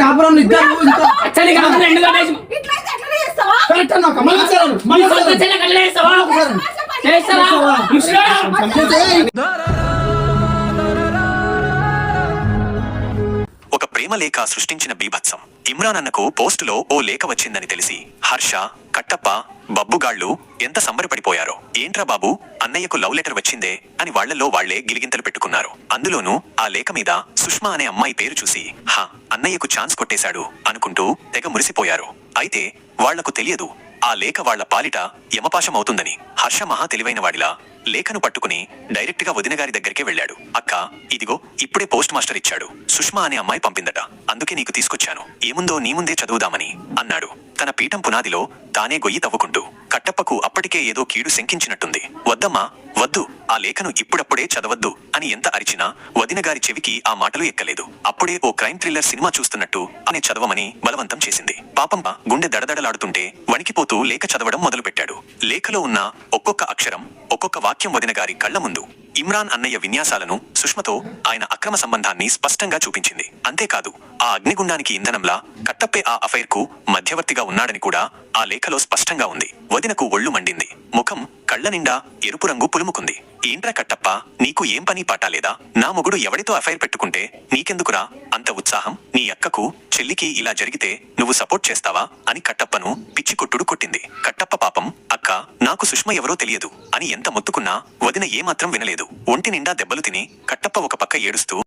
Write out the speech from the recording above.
కాపురం? ఒక ప్రేమ లేఖ సృష్టించిన బీభత్సం ఇమ్రాన్ అన్నకు పోస్టులో ఓ లేఖ వచ్చిందని తెలిసి హర్ష కట్టప్ప బబ్బుగాళ్ళు ఎంత సంబరపడిపోయారో ఏంట్రా బాబు అన్నయ్యకు లవ్ లెటర్ వచ్చిందే అని వాళ్ళలో వాళ్ళే గిలిగింతలు పెట్టుకున్నారు అందులోనూ ఆ లేఖ మీద సుష్మా అనే అమ్మాయి పేరు చూసి హా అన్నయ్యకు ఛాన్స్ కొట్టేశాడు అనుకుంటూ తెగ మురిసిపోయారు. అయితే వాళ్ళకు తెలియదు ఆ లేఖ వాళ్ళ పాలిట యమపాశం అవుతుందని. హర్ష మహా తెలివైన వాడిలా లేఖను పట్టుకుని డైరెక్ట్గా వదిన దగ్గరికే వెళ్ళాడు. అక్క ఇదిగో ఇప్పుడే పోస్ట్ మాస్టర్ ఇచ్చాడు. సుష్మా అనే అమ్మాయి పంపిందట. అందుకే నీకు తీసుకొచ్చాను. ఏముందో నీ ముందే చదువుదామని అన్నాడు. తన పీఠం పునాదిలో తానే గొయ్యి తవ్వుకుంటూ కట్టప్పకు అప్పటికే ఏదో కీడు శంకించినట్టుంది. వద్దమ్మా వద్దు ఆ లేఖను ఇప్పుడప్పుడే చదవద్దు అని ఎంత అరిచినా వదిన గారి చెవికి ఆ మాటలు ఎక్కలేదు. అప్పుడే ఓ క్రైమ్ థ్రిల్లర్ సినిమా చూస్తున్నట్టు అనే చదవమని బలవంతం చేసింది. పాపంప గుండె దడదడలాడుతుంటే వణికిపోతూ లేఖ చదవడం మొదలుపెట్టాడు. లేఖలో ఉన్న ఒక్కొక్క అక్షరం ఒక్కొక్క వాక్యం వదిన గారి కళ్ళ ముందు ఇమ్రాన్ అన్నయ్య విన్యాసాలను సుష్మతో ఆయన అక్రమ సంబంధాన్ని స్పష్టంగా చూపించింది. అంతేకాదు ఆ అగ్నిగుండానికి ఇంధనంలా కట్టప్పే ఆ అఫైర్కు మధ్యవర్తిగా ఉన్నాడని కూడా ఆ లేఖలో స్పష్టంగా ఉంది. వదినకు ఒళ్ళు మండింది. ముఖం కళ్ళ నిండా ఎరుపు రంగు పులుముకుంది. ఏంట్రా కట్టప్ప నీకు ఏం పని పాటాలేదా నా మొగుడు ఎవడితో అఫైర్ పెట్టుకుంటే నీకెందుకురా? అంత ఉత్సాహం నీ అక్కకు చెల్లికి ఇలా జరిగితే నువ్వు సపోర్ట్ చేస్తావా? అని కట్టప్పను పిచ్చి కొట్టుడు కొట్టింది. కట్టప్ప పాపం అక్క నాకు సుష్మ ఎవరో తెలియదు. అని ఎంత మొత్తుకున్నా వదిన ఏమాత్రం వినలేదు. ఒంటి నిండా దెబ్బలు తిని కట్టప్ప ఒక పక్క ఏడుస్తూ